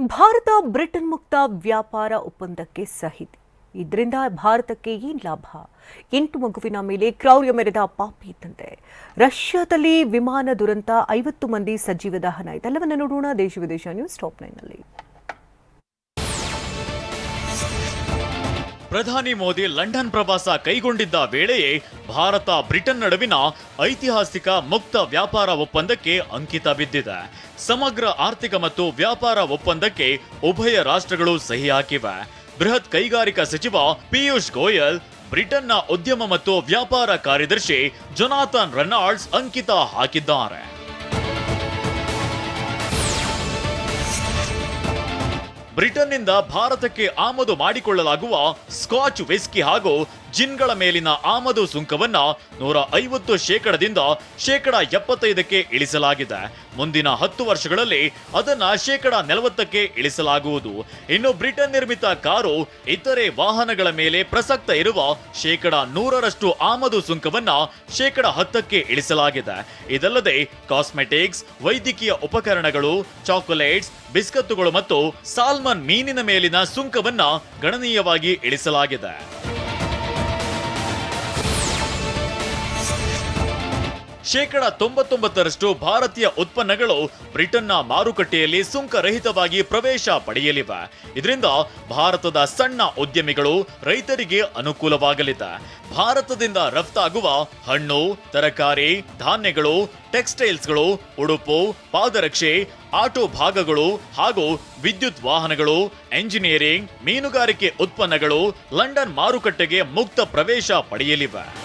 Bharat, Britain ಮುಕ್ತ ವ್ಯಾಪಾರ ಒಪ್ಪಂದಕ್ಕೆ ಸಹಿ. ಇದರಿಂದ ಭಾರತಕ್ಕೆ ಏನ್ ಲಾಭ? ಎಂಟು ಮಗುವಿನ ಮೇಲೆ ಕ್ರೌರ್ಯ ಮೆರೆದ ಪಾಪಿ ಇದ್ದಂತೆ ರಷ್ಯಾದಲ್ಲಿ ವಿಮಾನ ದುರಂತ, ಐವತ್ತು ಮಂದಿ ಸಜೀವ ದಹನ. ಇದೆಲ್ಲವನ್ನ ನೋಡೋಣ. ದೇಶ ವಿದೇಶ ನ್ಯೂಸ್ ಟಾಪ್ ನೈನ್ನಲ್ಲಿ ಪ್ರಧಾನಿ ಮೋದಿ ಲಂಡನ್ ಪ್ರವಾಸ ಕೈಗೊಂಡಿದ್ದ ವೇಳೆಯೇ ಭಾರತ ಬ್ರಿಟನ್ ನಡುವಿನ ಐತಿಹಾಸಿಕ ಮುಕ್ತ ವ್ಯಾಪಾರ ಒಪ್ಪಂದಕ್ಕೆ ಅಂಕಿತ ಬಿದ್ದಿದೆ. ಸಮಗ್ರ ಆರ್ಥಿಕ ಮತ್ತು ವ್ಯಾಪಾರ ಒಪ್ಪಂದಕ್ಕೆ ಉಭಯ ರಾಷ್ಟ್ರಗಳು ಸಹಿ ಹಾಕಿವೆ. ಬೃಹತ್ ಕೈಗಾರಿಕಾ ಸಚಿವ ಪಿಯೂಷ್ ಗೋಯಲ್, ಬ್ರಿಟನ್ನ ಉದ್ಯಮ ಮತ್ತು ವ್ಯಾಪಾರ ಕಾರ್ಯದರ್ಶಿ ಜೊನಾಥನ್ ರೆನಾಲ್ಡ್ಸ್ ಅಂಕಿತ ಹಾಕಿದ್ದಾರೆ. ಬ್ರಿಟನ್ನಿಂದ ಭಾರತಕ್ಕೆ ಆಮದು ಮಾಡಿಕೊಳ್ಳಲಾಗುವ ಸ್ಕಾಚ್ ವಿಸ್ಕಿ ಹಾಗೂ ಜಿನ್ಗಳ ಮೇಲಿನ ಆಮದು ಸುಂಕವನ್ನ ನೂರ ಐವತ್ತು ಶೇಕಡದಿಂದ ಶೇಕಡ ಎಪ್ಪತ್ತೈದಕ್ಕೆ ಇಳಿಸಲಾಗಿದೆ. ಮುಂದಿನ ಹತ್ತು ವರ್ಷಗಳಲ್ಲಿ ಅದನ್ನ ಶೇಕಡ ನಲವತ್ತಕ್ಕೆ ಇಳಿಸಲಾಗುವುದು. ಇನ್ನು ಬ್ರಿಟನ್ ನಿರ್ಮಿತ ಕಾರು ಇತರೆ ವಾಹನಗಳ ಮೇಲೆ ಪ್ರಸಕ್ತ ಇರುವ ಶೇಕಡ ನೂರರಷ್ಟು ಆಮದು ಸುಂಕವನ್ನ ಶೇಕಡ ಹತ್ತಕ್ಕೆ ಇಳಿಸಲಾಗಿದೆ. ಇದಲ್ಲದೆ ಕಾಸ್ಮೆಟಿಕ್ಸ್, ವೈದ್ಯಕೀಯ ಉಪಕರಣಗಳು, ಚಾಕೊಲೇಟ್ಸ್, ಬಿಸ್ಕತ್ತುಗಳು ಮತ್ತು ಸಾಲ್ಮನ್ ಮೀನಿನ ಮೇಲಿನ ಸುಂಕವನ್ನ ಗಣನೀಯವಾಗಿ ಇಳಿಸಲಾಗಿದೆ. ಶೇಕಡ ತೊಂಬತ್ತೊಂಬತ್ತರಷ್ಟು ಭಾರತೀಯ ಉತ್ಪನ್ನಗಳು ಬ್ರಿಟನ್ನ ಮಾರುಕಟ್ಟೆಯಲ್ಲಿ ಸುಂಕರಹಿತವಾಗಿ ಪ್ರವೇಶ ಪಡೆಯಲಿವೆ. ಇದರಿಂದ ಭಾರತದ ಸಣ್ಣ ಉದ್ಯಮಿಗಳು ರೈತರಿಗೆ ಅನುಕೂಲವಾಗಲಿದೆ. ಭಾರತದಿಂದ ರಫ್ತಾಗುವ ಹಣ್ಣು, ತರಕಾರಿ, ಧಾನ್ಯಗಳು, ಟೆಕ್ಸ್ಟೈಲ್ಸ್ಗಳು, ಉಡುಪು, ಪಾದರಕ್ಷೆ, ಆಟೋ ಭಾಗಗಳು ಹಾಗೂ ವಿದ್ಯುತ್ ವಾಹನಗಳು, ಎಂಜಿನಿಯರಿಂಗ್, ಮೀನುಗಾರಿಕೆ ಉತ್ಪನ್ನಗಳು ಲಂಡನ್ ಮಾರುಕಟ್ಟೆಗೆ ಮುಕ್ತ ಪ್ರವೇಶ ಪಡೆಯಲಿವೆ.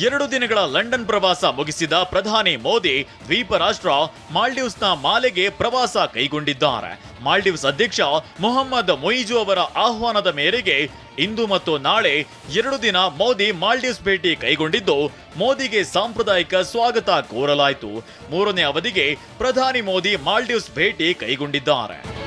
ಎರಡು ದಿನಗಳ ಲಂಡನ್ ಪ್ರವಾಸ ಮುಗಿಸಿದ ಪ್ರಧಾನಿ ಮೋದಿ ದ್ವೀಪ ರಾಷ್ಟ್ರ ಮಾಲ್ಡೀವ್ಸ್ನ ಮಾಲೆಗೆ ಪ್ರವಾಸ ಕೈಗೊಂಡಿದ್ದಾರೆ. ಮಾಲ್ಡೀವ್ಸ್ ಅಧ್ಯಕ್ಷ ಮೊಹಮ್ಮದ್ ಮೊಯಿಜು ಅವರ ಆಹ್ವಾನದ ಮೇರೆಗೆ ಇಂದು ಮತ್ತು ನಾಳೆ ಎರಡು ದಿನ ಮೋದಿ ಮಾಲ್ಡೀವ್ಸ್ ಭೇಟಿ ಕೈಗೊಂಡಿದ್ದು, ಮೋದಿಗೆ ಸಾಂಪ್ರದಾಯಿಕ ಸ್ವಾಗತ ಕೋರಲಾಯಿತು. ಮೂರನೇ ಅವಧಿಗೆ ಪ್ರಧಾನಿ ಮೋದಿ ಮಾಲ್ಡೀವ್ಸ್ ಭೇಟಿ ಕೈಗೊಂಡಿದ್ದಾರೆ.